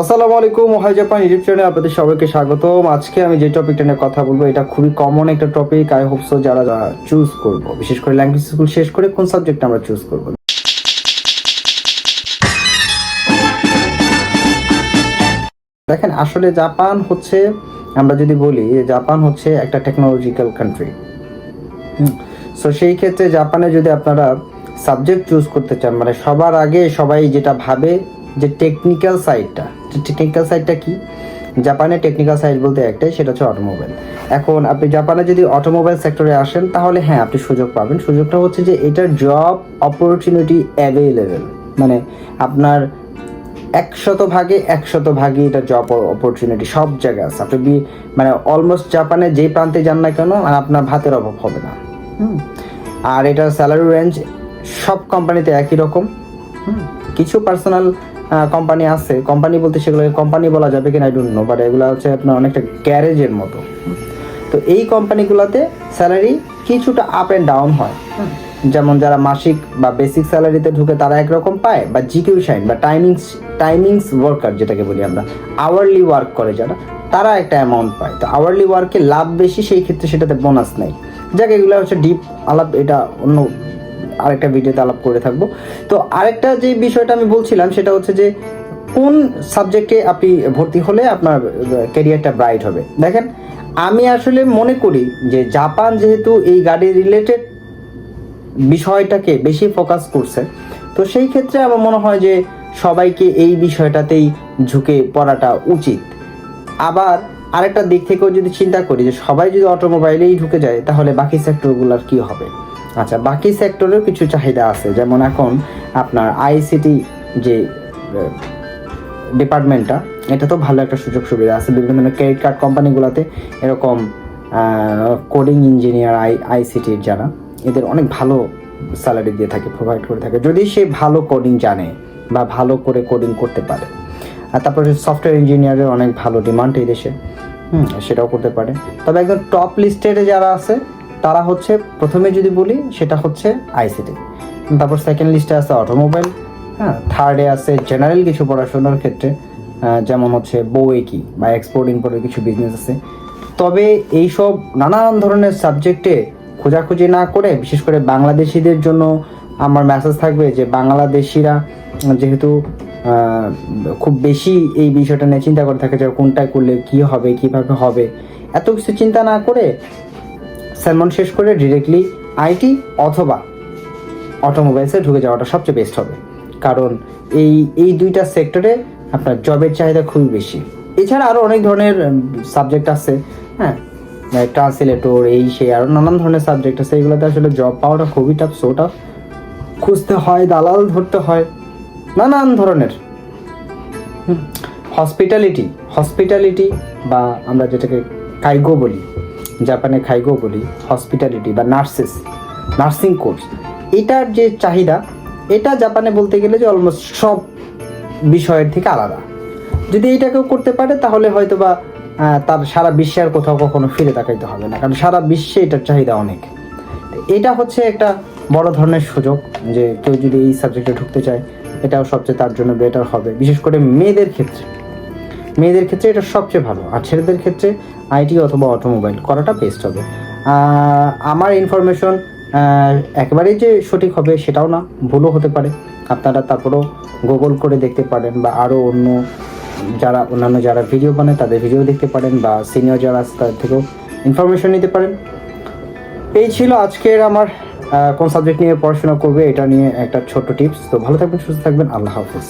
আসসালামু আলাইকুম, ওহাই Japan YouTube চ্যানেলে আপনাদের সবাইকে স্বাগতম। আজকে আমি যে টপিকটা নিয়ে কথা বলব, এটা খুবই কমন একটা টপিক আই হোপ সো যারা চুজ করব। বিশেষ করে ল্যাঙ্গুয়েজ স্কুল শেষ করে কোন সাবজেক্ট আমরা চুজ করব? দেখেন, আসলে জাপান হচ্ছে, আমরা যদি বলি জাপান হচ্ছে একটা টেকনোলজিক্যাল কান্ট্রি সো সেই ক্ষেত্রে জাপানে যদি আপনারা সাবজেক্ট চুজ করতে চান মানে সবার আগে সবাই যেটা ভাবে, যে টেকনিক্যাল সাইডটা টেকনিক্যাল সাইডটা কি? জাপানে টেকনিক্যাল সাইড বলতে একটাই, সেটা হচ্ছে অটোমোবাইল এখন আপনি জাপানে যদি অটোমোবাইল সেক্টরে আসেন, তাহলে হ্যাঁ আপনি সুযোগ পাবেন। সুযোগটা হচ্ছে যে এটার জব অপরচুনিটি অ্যাভেলেবেল মানে আপনার একশত ভাগে একশত ভাগে এটা জব অপরচুনিটি সব জায়গায় আছে। আপনি মানে অলমোস্ট জাপানে যে প্রান্তে যান না কেন, আর আপনার ভাতের অভাব হবে না। আর এটার স্যালারি রেঞ্জ সব কোম্পানিতে একই রকম। কিছু পার্সোনাল কোম্পানি আছে। কোম্পানি বলতে সেগুলোকে কোম্পানি বলা যাবে কিনা আই ডোন্ট নো বাট এগুলো হচ্ছে আপনার অনেকটা গ্যারেজের মতো। তো এই কোম্পানিগুলোতে স্যালারি কিছুটা আপ অ্যান্ড ডাউন হয়। যেমন যারা মাসিক বা বেসিক স্যালারিতে ঢুকে তারা একরকম পায়, বা জিকিউ শাইন বা টাইমিংস টাইমিংস ওয়ার্কার যেটাকে বলি আমরা আওয়ারলি ওয়ার্ক করে যারা, তারা একটা অ্যামাউন্ট পায়। তো আওয়ারলি ওয়ার্কে লাভ বেশি, সেই ক্ষেত্রে সেটাতে বোনাস নেই যাক, এগুলো হচ্ছে ডিপ আলাপ, এটা অন্য আরেকটা ভিডিওতে আলাপ করে থাকব। তো আরেকটা যে বিষয়টা আমি বলছিলাম, সেটা হচ্ছে যে কোন সাবজেক্টে আপনি ভর্তি হলে আপনার ক্যারিয়ারটা ব্রাইট হবে? দেখেন, আমি আসলে মনে করি যে জাপান যেহেতু এই গাড়ি রিলেটেড বিষয়টাকে বেশি ফোকাস করছে, তো সেই ক্ষেত্রে আমার মনে হয় যে সবাইকে এই বিষয়টাতেই ঝুঁকে পড়াটা উচিত। আবার আরেকটা দিক থেকেও যদি চিন্তা করি যে সবাই যদি অটোমোবাইলেই ঢুকে যায়, তাহলে বাকি সেক্টরগুলোর কি হবে? আচ্ছা বাকি সেক্টরেও কিছু চাহিদা আছে। যেমন এখন আপনার আইসিটি যে ডিপার্টমেন্টটা এটা তো ভালো একটা সুযোগ সুবিধা আছে। বিভিন্ন ধরনের ক্রেডিট কার্ড কোম্পানিগুলোতে এরকম কোডিং ইঞ্জিনিয়ার আই আইসিটির যারা, এদের অনেক ভালো স্যালারি দিয়ে থাকে প্রোভাইড করে থাকে। যদি সে ভালো কোডিং জানে বা ভালো করে কোডিং করতে পারে। আর তারপরে সফটওয়্যার ইঞ্জিনিয়ারের অনেক ভালো ডিমান্ড এই দেশে। হুম, সেটাও করতে পারে। তবে একদম টপ লিস্টেড যারা আছে তারা হচ্ছে, প্রথমে যদি বলি, সেটা হচ্ছে আইসিটি তারপর সেকেন্ড লিস্টে আছে অটোমোবাইল হ্যাঁ থার্ডে আছে জেনারেল কিছু পড়াশোনার ক্ষেত্রে যেমন হচ্ছে বউয়েকি বা এক্সপোর্ট ইম্পোর্টের কিছু বিজনেস আছে। তবে এইসব নানান ধরনের সাবজেক্টে খোঁজাখুঁজি না করে, বিশেষ করে বাংলাদেশিদের জন্য আমার মেসেজ থাকবে যে বাংলাদেশিরা যেহেতু খুব বেশি এই বিষয়টা নিয়ে চিন্তা করে থাকে যে কোনটায় করলে কি হবে, কীভাবে হবে, এত কিছু চিন্তা না করে স্যালমন শেষ করে ডিরেক্টলি আইটি অথবা অটোমোবাইলসে ঢুকে যাওয়াটা সবচেয়ে বেস্ট হবে। কারণ এই এই দুইটা সেক্টরে আপনার জবের চাহিদা খুবই বেশি। এছাড়া আরও অনেক ধরনের সাবজেক্ট আছে হ্যাঁ? ট্রান্সলেটর এই, সেই আরও নানান ধরনের সাবজেক্ট আছে। এগুলোতে আসলে জব পাওয়াটা খুবই টাফ সো টাফ খুঁজতে হয়, দালাল ধরতে হয়, নানান ধরনের। হসপিটালিটি হসপিটালিটি বা আমরা যেটাকে কাইগো বলি। জাপানে খাইগো বলি হসপিটালিটি বা নার্সেস নার্সিং কোর্স এটার যে চাহিদা, এটা জাপানে বলতে গেলে যে অলমোস্ট সব বিষয়ের থেকে আলাদা। যদি এইটাকেও করতে পারে, তাহলে হয়তো বা তার সারা বিশ্বে আর কোথাও কখনো ফিরে তাকাইতে হবে না, কারণ সারা বিশ্বে এটার চাহিদা অনেক। এটা হচ্ছে একটা বড় ধরনের সুযোগ যে কেউ যদি এই সাবজেক্টে ঢুকতে চায়, এটাও সবচেয়ে তার জন্য বেটার হবে, বিশেষ করে মেয়েদের ক্ষেত্রে। মেয়েদের ক্ষেত্রে এটা সবচেয়ে ভালো। আর ছেলেদের ক্ষেত্রে আইটি অথবা অটোমোবাইল করাটা বেস্ট হবে। আমার ইনফরমেশন একেবারেই যে সঠিক হবে সেটাও না, ভুলও হতে পারে। আপনারা তারপরেও গুগল করে দেখতে পারেন বা আরও অন্য যারা, অন্যান্য যারা ভিডিও বানায় তাদের ভিডিও দেখতে পারেন বা সিনিয়র যারা আছে তাদের থেকেও ইনফরমেশন নিতে পারেন। এই ছিল আজকের আমার কোন সাবজেক্ট নিয়ে পড়াশোনা করবে এটা নিয়ে একটা ছোট্ট টিপস তো ভালো থাকবেন, সুস্থ থাকবেন, আল্লাহ হাফিজ।